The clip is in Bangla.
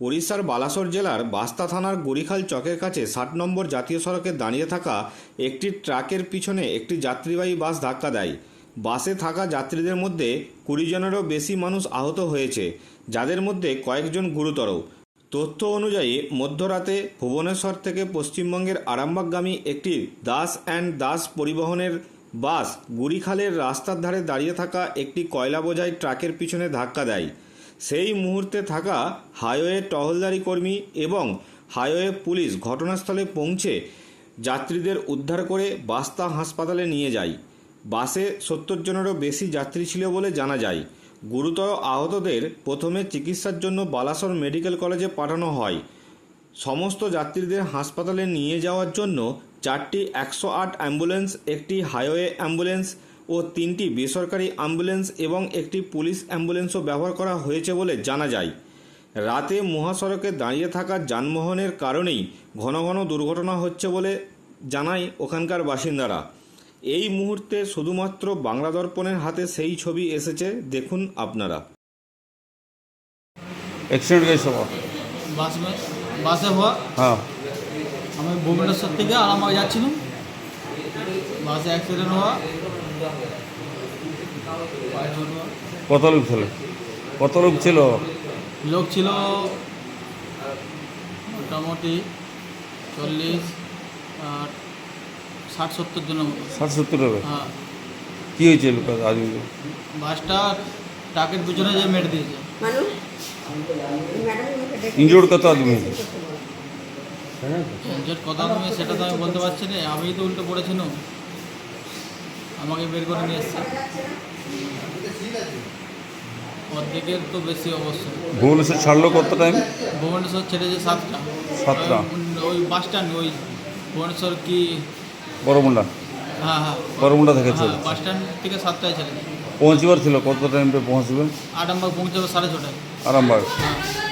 ওড়িশার বালাসোর জেলার বাস্তা থানার গরিখাল চকের কাছে ষাট নম্বর জাতীয় সড়কে দাঁড়িয়ে থাকা একটি ট্রাকের পিছনে একটি যাত্রীবাহী বাস ধাক্কা দেয়। বাসে থাকা যাত্রীদের মধ্যে কুড়ি জনেরও বেশি মানুষ আহত হয়েছে, যাদের মধ্যে কয়েকজন গুরুতর। তথ্য অনুযায়ী, মধ্যরাতে ভুবনেশ্বর থেকে পশ্চিমবঙ্গের আরামবাগগামী একটি দাস অ্যান্ড দাস পরিবহনের বাস গুড়িখালের রাস্তার ধারে দাঁড়িয়ে থাকা একটি কয়লা বোঝাই ট্রাকের পিছনে ধাক্কা দেয়। সেই মুহূর্তে থাকা হাইওয়ে টহলদারি কর্মী এবং হাইওয়ে পুলিশ ঘটনাস্থলে পৌঁছে যাত্রীদের উদ্ধার করে বাস্তা হাসপাতালে নিয়ে যায়। বাসে সত্তর জনেরও বেশি যাত্রী ছিল বলে জানা যায়। গুরুতর আহতদের প্রথমে চিকিৎসার জন্য বালাসর মেডিকেল কলেজে পাঠানো হয়। সমস্ত যাত্রীদের হাসপাতালে নিয়ে যাওয়ার জন্য চারটি একশো আট অ্যাম্বুলেন্স, একটি হাইওয়ে অ্যাম্বুলেন্স ও তিনটি বেসরকারি অ্যাম্বুলেন্স এবং একটি পুলিশ অ্যাম্বুলেন্সও ব্যবহার করা হয়েছে বলে জানা যায় রাতে মহাসড়কে দাঁড়িয়ে থাকা যানবাহনের কারণেই ঘন ঘন দুর্ঘটনা হচ্ছে বলে জানায় ওখানকার বাসিন্দারা এই মুহূর্তে শুধুমাত্র বাংলা দর্পণের হাতে সেই ছবি এসেছে দেখুন আপনারা एक्सीडेंट कैसे हुआ বাস में বাসে হওয়া हाँ আমি ভুবনেশ্বর থেকে আরামবাগ যাচ্ছিলাম বাসে অ্যাক্সিডেন্ট হওয়া পায়ে চোট হওয়া। কত লোক ছিল? কত লোক ছিল? লোক ছিল মোটামুটি চল্লিশ ষাট সত্তর জনের মতো। ষাট সত্তর হবে হ্যাঁ। কী বাসটা ট্রাকের পিছনে যে মেরে দিয়েছে। ইঞ্জোর কত আদমি? ইঞ্জোর কত আদমি সেটা তো আমি বলতে পারছি না। আমি তো উল্টো পড়েছি না। আমাকে বের করে নিয়ে এসছে। অর্ধেকের তো বেশি অবশ্যই ভুবনেশ্বর ছাড়লো কত টাইম ভুবনেশ্বর ছেড়েছে সাতটা। সাতটা। ওই- বাস স্ট্যান্ড ওই ভুবনেশ্বর কি? বড়মুন্ডা। হ্যাঁ হ্যাঁ। বড়মুন্ডা থেকে ছেড়ে বাস স্ট্যান্ড থেকে সাতটায় ছেড়েছে। পৌঁছবার ছিল কত টাইমে পৌঁছবে আরামবাগ পৌঁছাবে সাড়ে ছটায়। আরামবাগ। হ্যাঁ।